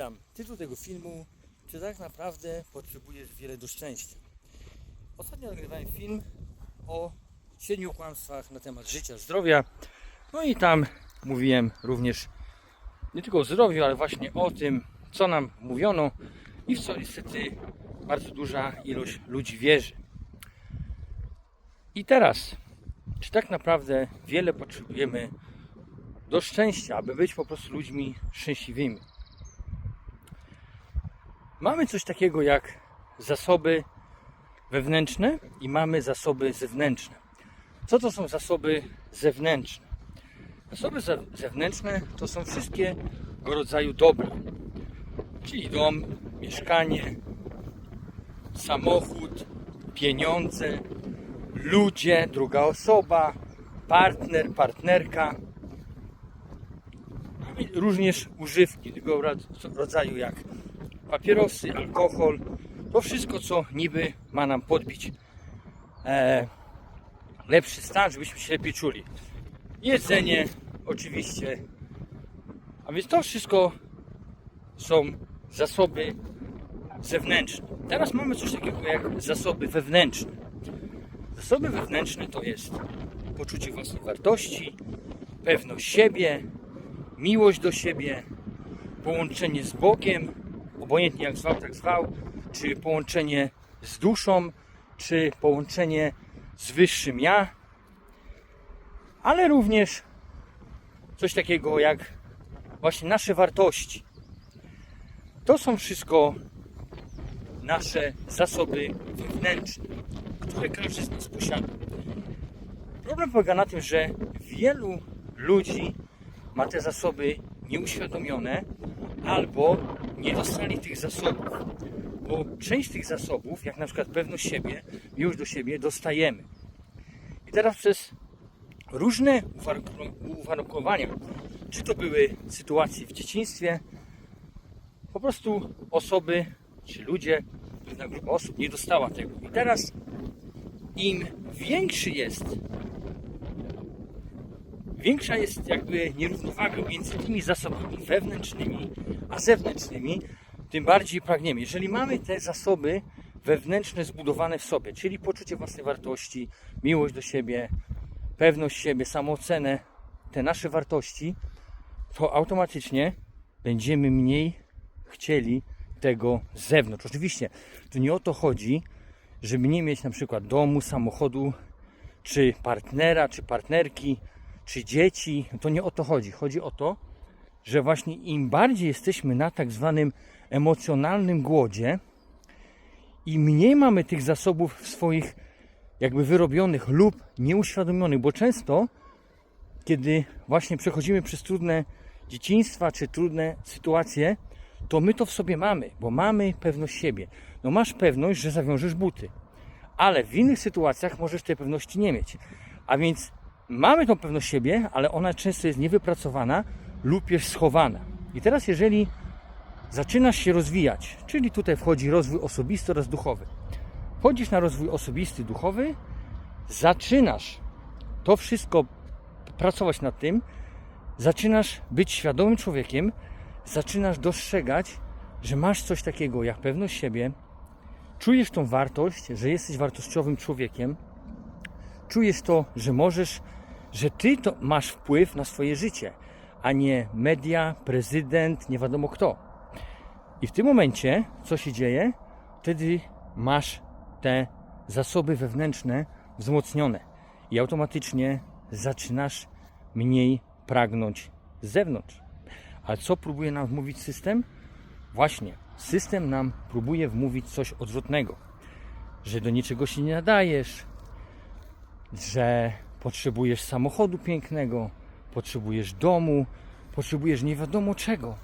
Witam. Tytuł tego filmu Czy tak naprawdę potrzebujesz wiele do szczęścia? Ostatnio nagrywałem film o siedmiu kłamstwach na temat życia, zdrowia. No i tam mówiłem również nie tylko o zdrowiu, ale właśnie o tym, co nam mówiono i w co niestety bardzo duża ilość ludzi wierzy. I teraz, czy tak naprawdę wiele potrzebujemy do szczęścia, aby być po prostu ludźmi szczęśliwymi? Mamy coś takiego jak zasoby wewnętrzne i mamy zasoby zewnętrzne. Co to są zasoby zewnętrzne? Zasoby ze- zewnętrzne to są wszystkiego rodzaju dobra, czyli dom, mieszkanie, samochód, pieniądze, ludzie, druga osoba, partner, partnerka. Mamy również używki tego rodzaju jak papierosy, alkohol, to wszystko, co niby ma nam podbić e, lepszy stan, żebyśmy się lepiej czuli. Jedzenie, oczywiście. A więc to wszystko są zasoby zewnętrzne. Teraz mamy coś takiego jak zasoby wewnętrzne. Zasoby wewnętrzne to jest poczucie własnej wartości, pewność siebie, miłość do siebie, połączenie z Bogiem, obojętnie jak zwał, tak zwał, czy połączenie z duszą, czy połączenie z wyższym ja, ale również coś takiego jak właśnie nasze wartości. To są wszystko nasze zasoby wewnętrzne, które każdy z nas posiada. Problem polega na tym, że wielu ludzi ma te zasoby nieuświadomione albo nie dostali tych zasobów. Bo część tych zasobów, jak na przykład pewność siebie, miłość do siebie, dostajemy. I teraz przez różne uwarunkow- uwarunkowania, czy to były sytuacje w dzieciństwie, po prostu osoby, czy ludzie, pewna grupa osób nie dostała tego. I teraz im większy jest większa jest jakby nierównowaga między tymi zasobami wewnętrznymi a zewnętrznymi, tym bardziej pragniemy. Jeżeli mamy te zasoby wewnętrzne zbudowane w sobie, czyli poczucie własnej wartości, miłość do siebie, pewność siebie, samoocenę, te nasze wartości, to automatycznie będziemy mniej chcieli tego z zewnątrz. Oczywiście, tu nie o to chodzi, żeby nie mieć na przykład domu, samochodu, czy partnera, czy partnerki, czy dzieci. To nie o to chodzi. Chodzi o to, że właśnie im bardziej jesteśmy na tak zwanym emocjonalnym głodzie i mniej mamy tych zasobów w swoich jakby wyrobionych lub nieuświadomionych, bo często kiedy właśnie przechodzimy przez trudne dzieciństwa czy trudne sytuacje, to my to w sobie mamy, bo mamy pewność siebie. No masz pewność, że zawiążesz buty, ale w innych sytuacjach możesz tej pewności nie mieć. A więc mamy tą pewność siebie, ale ona często jest niewypracowana lub jest schowana. I teraz jeżeli zaczynasz się rozwijać, czyli tutaj wchodzi rozwój osobisty oraz duchowy. Wchodzisz na rozwój osobisty, duchowy, zaczynasz to wszystko pracować nad tym, zaczynasz być świadomym człowiekiem, zaczynasz dostrzegać, że masz coś takiego jak pewność siebie, czujesz tą wartość, że jesteś wartościowym człowiekiem, czujesz to, że możesz, że ty to masz wpływ na swoje życie, a nie media, prezydent, nie wiadomo kto. I w tym momencie, co się dzieje? Wtedy masz te zasoby wewnętrzne wzmocnione i automatycznie zaczynasz mniej pragnąć z zewnątrz. Ale co próbuje nam wmówić system? Właśnie, system nam próbuje wmówić coś odwrotnego, że do niczego się nie nadajesz, że potrzebujesz samochodu pięknego, potrzebujesz domu, potrzebujesz nie wiadomo czego,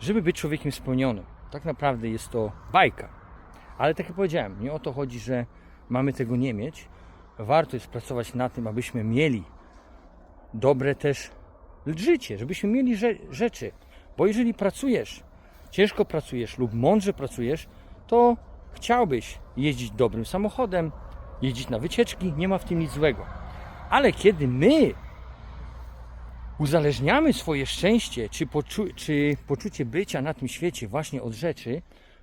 żeby być człowiekiem spełnionym. Tak naprawdę jest to bajka. Ale tak jak powiedziałem, nie o to chodzi, że mamy tego nie mieć. Warto jest pracować na tym, abyśmy mieli dobre też życie, żebyśmy mieli rze- rzeczy. Bo jeżeli pracujesz, ciężko pracujesz lub mądrze pracujesz, to chciałbyś jeździć dobrym samochodem, jeździć na wycieczki, nie ma w tym nic złego. Ale kiedy my uzależniamy swoje szczęście czy, poczu- czy poczucie bycia na tym świecie właśnie od rzeczy,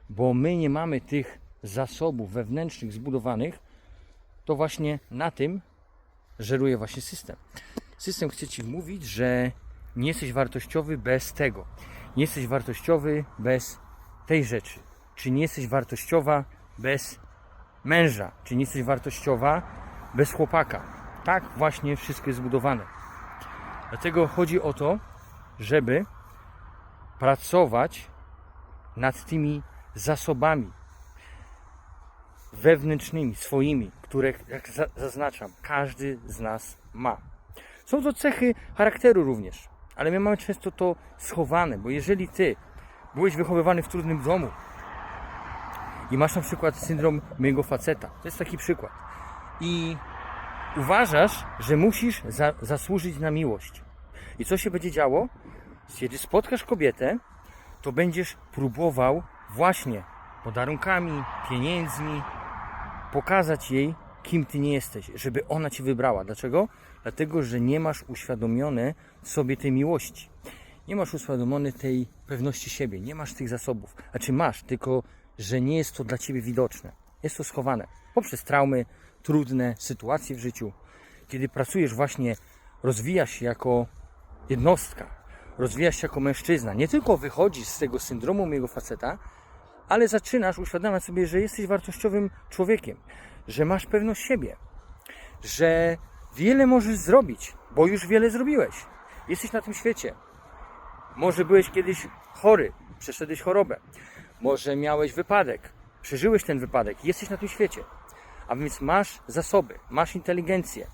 bo my nie mamy tych zasobów wewnętrznych zbudowanych, to właśnie na tym żeruje właśnie system. System chce ci wmówić, że nie jesteś wartościowy bez tego. Nie jesteś wartościowy bez tej rzeczy. Czy nie jesteś wartościowa bez męża? Czy nie jesteś wartościowa bez chłopaka? Tak właśnie wszystko jest zbudowane. Dlatego chodzi o to, żeby pracować nad tymi zasobami wewnętrznymi, swoimi, które, jak za- zaznaczam, każdy z nas ma. Są to cechy charakteru również, ale my mamy często to schowane, bo jeżeli ty byłeś wychowywany w trudnym domu i masz na przykład syndrom mojego faceta, to jest taki przykład, i uważasz, że musisz za, zasłużyć na miłość. I co się będzie działo? Kiedy spotkasz kobietę, to będziesz próbował właśnie podarunkami, pieniędzmi pokazać jej, kim ty nie jesteś, żeby ona cię wybrała. Dlaczego? Dlatego, że nie masz uświadomione sobie tej miłości. Nie masz uświadomione tej pewności siebie, nie masz tych zasobów. A czy masz, tylko że nie jest to dla ciebie widoczne. Jest to schowane poprzez traumy, trudne sytuacje w życiu. Kiedy pracujesz właśnie, rozwijasz się jako jednostka, rozwijasz się jako mężczyzna. Nie tylko wychodzisz z tego syndromu mojego faceta, ale zaczynasz uświadamiać sobie, że jesteś wartościowym człowiekiem, że masz pewność siebie, że wiele możesz zrobić, bo już wiele zrobiłeś. Jesteś na tym świecie. Może byłeś kiedyś chory, przeszedłeś chorobę. Może miałeś wypadek, przeżyłeś ten wypadek, jesteś na tym świecie. A więc masz zasoby, masz inteligencję.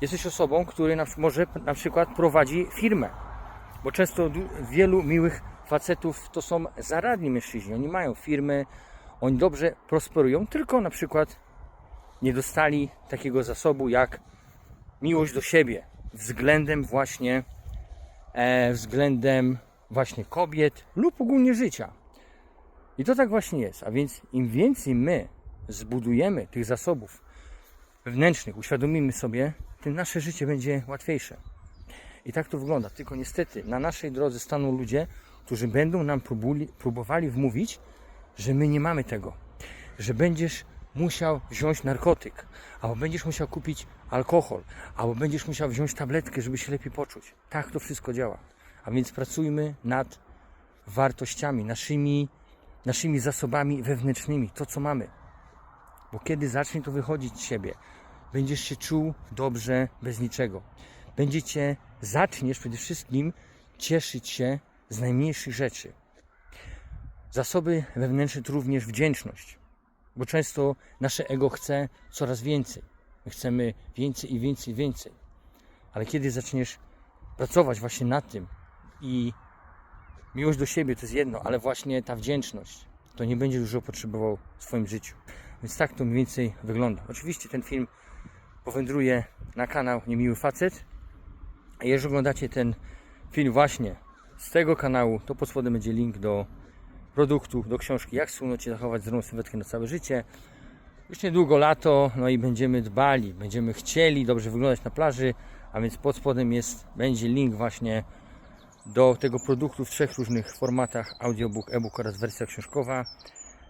Jesteś osobą, który na, może na przykład prowadzi firmę. Bo często wielu miłych facetów to są zaradni mężczyźni. Oni mają firmy, oni dobrze prosperują, tylko na przykład nie dostali takiego zasobu jak miłość do siebie względem właśnie e, względem właśnie kobiet lub ogólnie życia. I to tak właśnie jest. A więc im więcej my zbudujemy tych zasobów wewnętrznych, uświadomimy sobie, tym nasze życie będzie łatwiejsze. I tak to wygląda. Tylko niestety na naszej drodze staną ludzie, którzy będą nam próbuli, próbowali wmówić, że my nie mamy tego. Że będziesz musiał wziąć narkotyk, albo będziesz musiał kupić alkohol, albo będziesz musiał wziąć tabletkę, żeby się lepiej poczuć. Tak to wszystko działa. A więc pracujmy nad wartościami, naszymi, naszymi zasobami wewnętrznymi, to co mamy. Bo kiedy zacznie to wychodzić z siebie, będziesz się czuł dobrze bez niczego. Będziecie, zaczniesz przede wszystkim cieszyć się z najmniejszych rzeczy. Zasoby wewnętrzne to również wdzięczność, bo często nasze ego chce coraz więcej. My chcemy więcej i więcej i więcej. Ale kiedy zaczniesz pracować właśnie nad tym i miłość do siebie to jest jedno, ale właśnie ta wdzięczność, to nie będziesz dużo potrzebował w swoim życiu. Więc tak to mniej więcej wygląda. Oczywiście ten film powędruje na kanał Niemiły Facet. A jeżeli oglądacie ten film właśnie z tego kanału, to pod spodem będzie link do produktu, do książki Jak sunąć i zachować zdrową sylwetkę na całe życie. Już niedługo lato, no i będziemy dbali, będziemy chcieli dobrze wyglądać na plaży, a więc pod spodem jest, będzie link właśnie do tego produktu w trzech różnych formatach audiobook, e-book oraz wersja książkowa.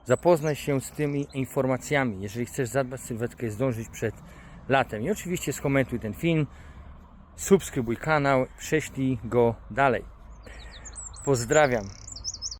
Zapoznaj się z tymi informacjami, jeżeli chcesz zadbać sylwetkę i zdążyć przed latem. I oczywiście skomentuj ten film, subskrybuj kanał, prześlij go dalej. Pozdrawiam.